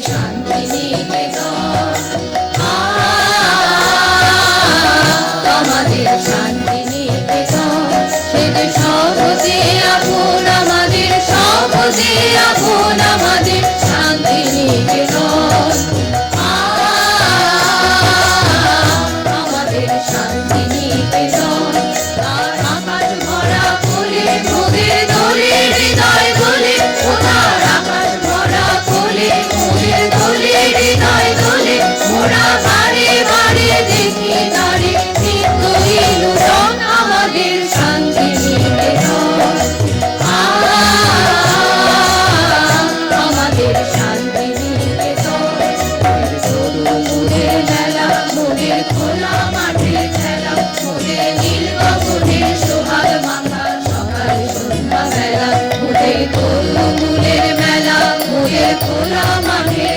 शान्तिनिकेतन মোদের খোলা মাঠে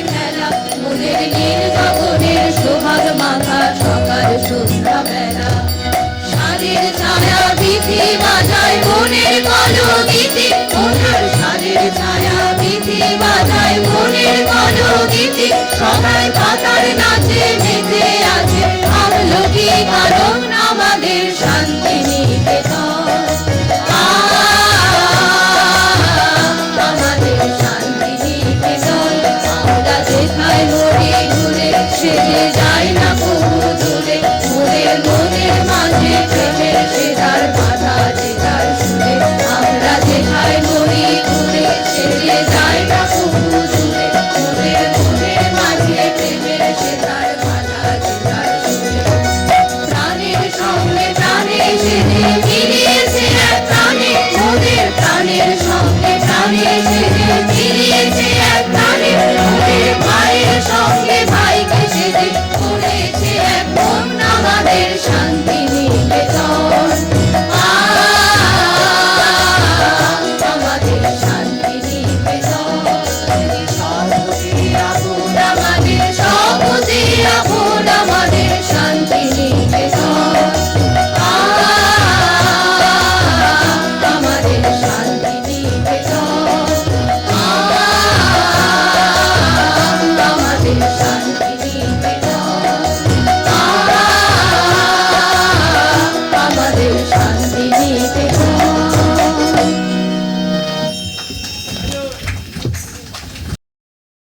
মোদের নীল গগনের সোহাগ মাখা সকাল সন্ধ্যা বেলা। সাদের ছায়া বিধি বাজায়, মনের কলো গীতি ওনার সাদের ছায়া বিধি বাজায়, মনের কলো গীতি সবাই পাতার মেতে